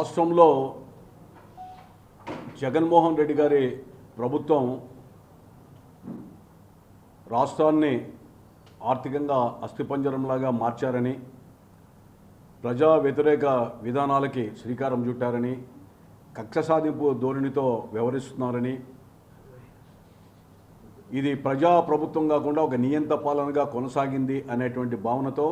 రాష్ట్రంలో జగన్మోహన్ రెడ్డి గారి ప్రభుత్వం రాష్ట్రాన్ని ఆర్థికంగా అస్థిపంజరంలాగా మార్చారని ప్రజా వ్యతిరేక విధానాలకి శ్రీకారం చుట్టారని కక్ష సాధింపు ధోరణితో వ్యవహరిస్తున్నారని ఇది ప్రజా ప్రభుత్వం కాకుండా ఒక నియంత పాలనగా కొనసాగింది అనేటువంటి భావనతో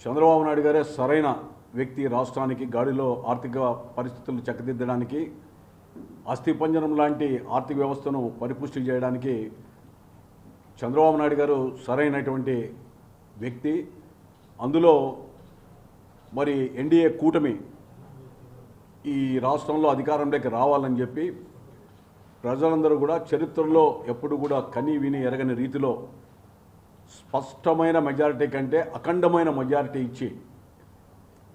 చంద్రబాబు నాయుడు గారే సరైన వ్యక్తి రాష్ట్రానికి గాడిలో ఆర్థిక పరిస్థితులు చక్కదిద్దడానికి అస్థిపంజరం లాంటి ఆర్థిక వ్యవస్థను పరిపుష్టి చేయడానికి చంద్రబాబు నాయుడు గారు సరైనటువంటి వ్యక్తి. అందులో మరి ఎన్డీఏ కూటమి ఈ రాష్ట్రంలో అధికారంలోకి రావాలని చెప్పి ప్రజలందరూ కూడా చరిత్రలో ఎప్పుడు కూడా కని విని ఎరగని రీతిలో స్పష్టమైన మెజారిటీ కంటే అఖండమైన మెజారిటీ ఇచ్చి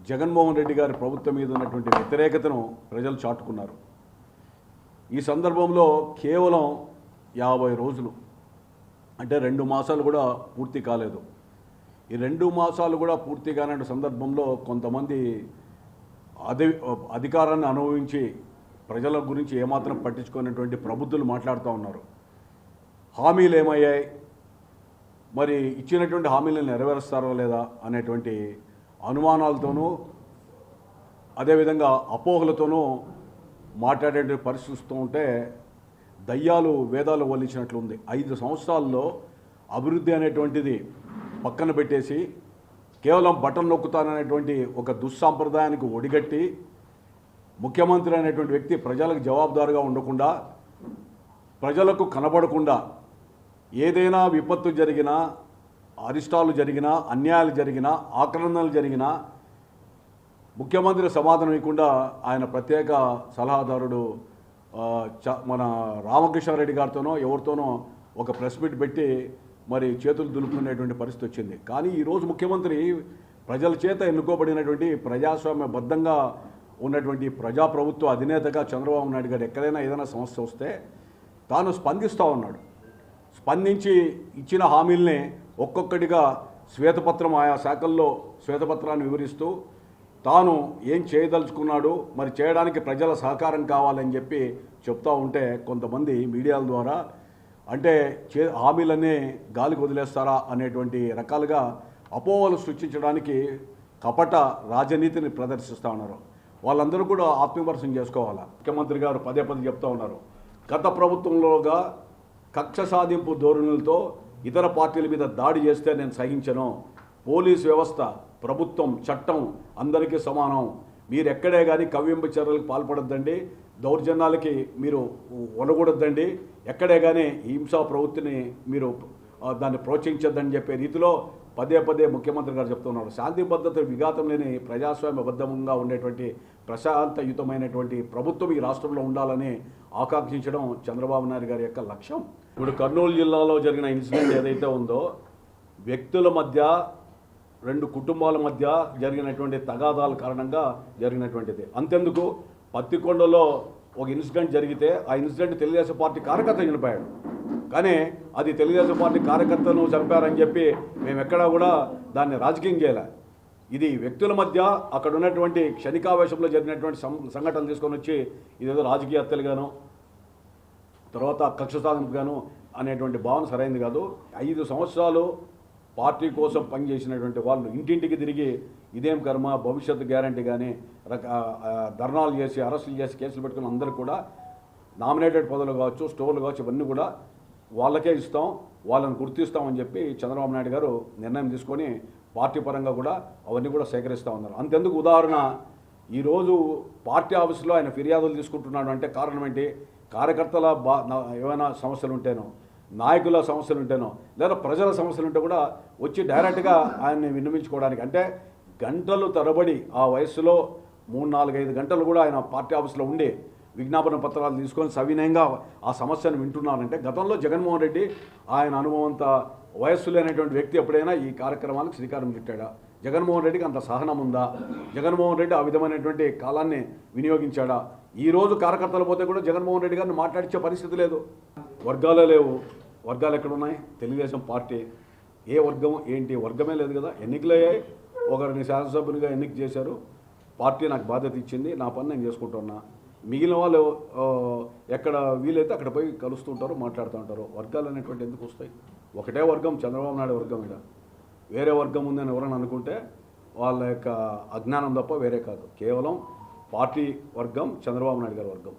జగన్మోహన్ రెడ్డి గారి ప్రభుత్వం మీద ఉన్నటువంటి వ్యతిరేకతను ప్రజలు చాటుకున్నారు. ఈ సందర్భంలో కేవలం యాభై రోజులు అంటే రెండు మాసాలు కూడా పూర్తి కాలేదు. ఈ రెండు మాసాలు కూడా పూర్తి కాని సందర్భంలో కొంతమంది అధి అధికారాన్ని అనుభవించి ప్రజల గురించి ఏమాత్రం పట్టించుకున్నటువంటి ప్రబుద్ధులు మాట్లాడుతూ ఉన్నారు. హామీలు ఏమయ్యాయి? మరి ఇచ్చినటువంటి హామీలను నెరవేరుస్తారో లేదా అనేటువంటి అనుమానాలతోనూ అదేవిధంగా అపోహలతోనూ మాట్లాడే పరిస్థితిస్తూ ఉంటే దయ్యాలు వేదాలు వల్లించినట్లుంది. ఐదు సంవత్సరాల్లో అభివృద్ధి అనేటువంటిది పక్కన పెట్టేసి కేవలం బటన్ నొక్కుతాననేటువంటి ఒక దుస్సాంప్రదాయానికి ఒడిగట్టి ముఖ్యమంత్రి అనేటువంటి వ్యక్తి ప్రజలకు జవాబుదారుగా ఉండకుండా ప్రజలకు కనబడకుండా ఏదైనా విపత్తు జరిగినా అరిష్టాలు జరిగినా అన్యాయాలు జరిగినా ఆక్రమణలు జరిగినా ముఖ్యమంత్రి సమాధానం ఇవ్వకుండా ఆయన ప్రత్యేక సలహాదారుడు చ- మన రామకృష్ణారెడ్డి గారితోనో ఎవరితోనో ఒక ప్రెస్ మీట్ పెట్టి మరి చేతులు దులుపుకునేటువంటి పరిస్థితి వచ్చింది. కానీ ఈరోజు ముఖ్యమంత్రి ప్రజల చేత ఎన్నుకోబడినటువంటి ప్రజాస్వామ్యబద్ధంగా ఉన్నటువంటి ప్రజాప్రభుత్వ అధినేతగా చంద్రబాబు నాయుడు గారు ఎక్కడైనా ఏదైనా సమస్య వస్తే తాను స్పందిస్తూ ఉన్నాడు. స్పందించి ఇచ్చిన హామీల్ని ఒక్కొక్కటిగా శ్వేతపత్రం ఆయా శాఖల్లో శ్వేతపత్రాన్ని వివరిస్తూ తాను ఏం చేయదలుచుకున్నాడు మరి చేయడానికి ప్రజల సహకారం కావాలని చెప్పి చెప్తూ ఉంటే కొంతమంది మీడియాల ద్వారా అంటే చే హామీలన్నీ గాలికి వదిలేస్తారా అనేటువంటి రకాలుగా అపోహలు సృష్టించడానికి కపట రాజనీతిని ప్రదర్శిస్తూ ఉన్నారు. వాళ్ళందరూ కూడా ఆత్మవిమర్శనం చేసుకోవాలి? ముఖ్యమంత్రి గారు పదే పదే చెప్తా ఉన్నారు. గత ప్రభుత్వంలోగా కక్ష సాధింపు ధోరణులతో ఇతర పార్టీల మీద దాడి చేస్తే నేను సహించను. పోలీస్ వ్యవస్థ ప్రభుత్వం చట్టం అందరికీ సమానం. మీరు ఎక్కడే కానీ కవ్వింపు చర్యలకు పాల్పడద్దండి. దౌర్జన్యాలకి మీరు వనకూడదండి ఎక్కడే కానీ హింసా ప్రవృత్తిని మీరు దాన్ని ప్రోత్సహించద్దని చెప్పే రీతిలో పదే పదే ముఖ్యమంత్రి గారు చెప్తున్నారు. శాంతి భద్రత విఘాతం లేని ప్రజాస్వామ్యబద్ధంగా ఉండేటువంటి ప్రశాంతయుతమైనటువంటి ప్రభుత్వం ఈ రాష్ట్రంలో ఉండాలని ఆకాంక్షించడం చంద్రబాబు నాయుడు గారి యొక్క లక్ష్యం. ఇప్పుడు కర్నూలు జిల్లాలో జరిగిన ఇన్సిడెంట్ ఏదైతే ఉందో వ్యక్తుల మధ్య రెండు కుటుంబాల మధ్య జరిగినటువంటి తగాదాల కారణంగా జరిగినటువంటిది. అంతెందుకు? పత్తికొండలో ఒక ఇన్సిడెంట్ జరిగితే ఆ ఇన్సిడెంట్ తెలుగుదేశం పార్టీ కార్యకర్త చనిపోయాడు. కానీ అది తెలుగుదేశం పార్టీ కార్యకర్తను చంపారని చెప్పి మేము ఎక్కడా కూడా దాన్ని రాజకీయం చేయలే. ఇది వ్యక్తుల మధ్య అక్కడ ఉన్నటువంటి క్షణికావేశంలో జరిగినటువంటి సంఘటన సంఘటనలు తీసుకొని వచ్చి ఇదేదో రాజకీయ హత్యలుగాను తర్వాత కక్ష సాధింపుగాను అనేటువంటి భావన సరైనది కాదు. ఐదు సంవత్సరాలు పార్టీ కోసం పనిచేసినటువంటి వాళ్ళు ఇంటింటికి తిరిగి ఇదేం కర్మ భవిష్యత్తు గ్యారంటీ కానీ రక ధర్నాలు చేసి అరెస్టులు చేసి కేసులు పెట్టుకున్న అందరూ కూడా నామినేటెడ్ పదవులు కావచ్చు స్టోర్లు కావచ్చు ఇవన్నీ కూడా వాళ్ళకే ఇస్తాం వాళ్ళని గుర్తిస్తామని చెప్పి చంద్రబాబు నాయుడు గారు నిర్ణయం తీసుకొని పార్టీ పరంగా కూడా అవన్నీ కూడా సేకరిస్తూ ఉన్నారు. అంతెందుకు ఉదాహరణ ఈరోజు పార్టీ ఆఫీసులో ఆయన ఫిర్యాదులు తీసుకుంటున్నాడు అంటే కారణం ఏంటి? కార్యకర్తల బా ఏమైనా సమస్యలు ఉంటేనో నాయకుల సమస్యలు ఉంటేనో లేదా ప్రజల సమస్యలు ఉంటే కూడా వచ్చి డైరెక్ట్గా ఆయన్ని విన్నవించుకోవడానికి. అంటే గంటలు తరబడి ఆ వయస్సులో మూడు నాలుగైదు గంటలు కూడా ఆయన పార్టీ ఆఫీస్లో ఉండి విజ్ఞాపన పత్రాలు తీసుకొని సవినయంగా ఆ సమస్యను వింటున్నారంటే గతంలో జగన్మోహన్ రెడ్డి ఆయన అనుభవంత వయస్సు లేనటువంటి వ్యక్తి ఎప్పుడైనా ఈ కార్యక్రమాలకు శ్రీకారం చుట్టాడా? జగన్మోహన్ రెడ్డికి అంత సహనం ఉందా? జగన్మోహన్ రెడ్డి ఆ విధమైనటువంటి కాలాన్ని వినియోగించాడా? ఈ రోజు కార్యకర్తలు పోతే కూడా జగన్మోహన్ రెడ్డి గారిని మాట్లాడించే పరిస్థితి లేదు. వర్గాలు లేవు. వర్గాలు ఎక్కడ ఉన్నాయి తెలుగుదేశం పార్టీ. ఏ వర్గం ఏంటి? వర్గమే లేదు కదా. ఎన్నికలు అయ్యాయి ఒకరిని శాసనసభ్యునిగా ఎన్నిక చేశారు. పార్టీ నాకు బాధ్యత ఇచ్చింది. నా పని నేను చేసుకుంటున్నా. మిగిలిన వాళ్ళు ఎక్కడ వీలైతే అక్కడ పోయి కలుస్తుంటారు మాట్లాడుతూ ఉంటారు. వర్గాలు అనేటువంటి ఎందుకు వస్తాయి? ఒకటే వర్గం చంద్రబాబు నాయుడు వర్గం ఇక్కడ వేరే వర్గం ఉందని ఎవరైనా అనుకుంటే వాళ్ళ యొక్క అజ్ఞానం తప్ప వేరే కాదు. కేవలం పార్టీ వర్గం చంద్రబాబు నాయుడు గారి వర్గం.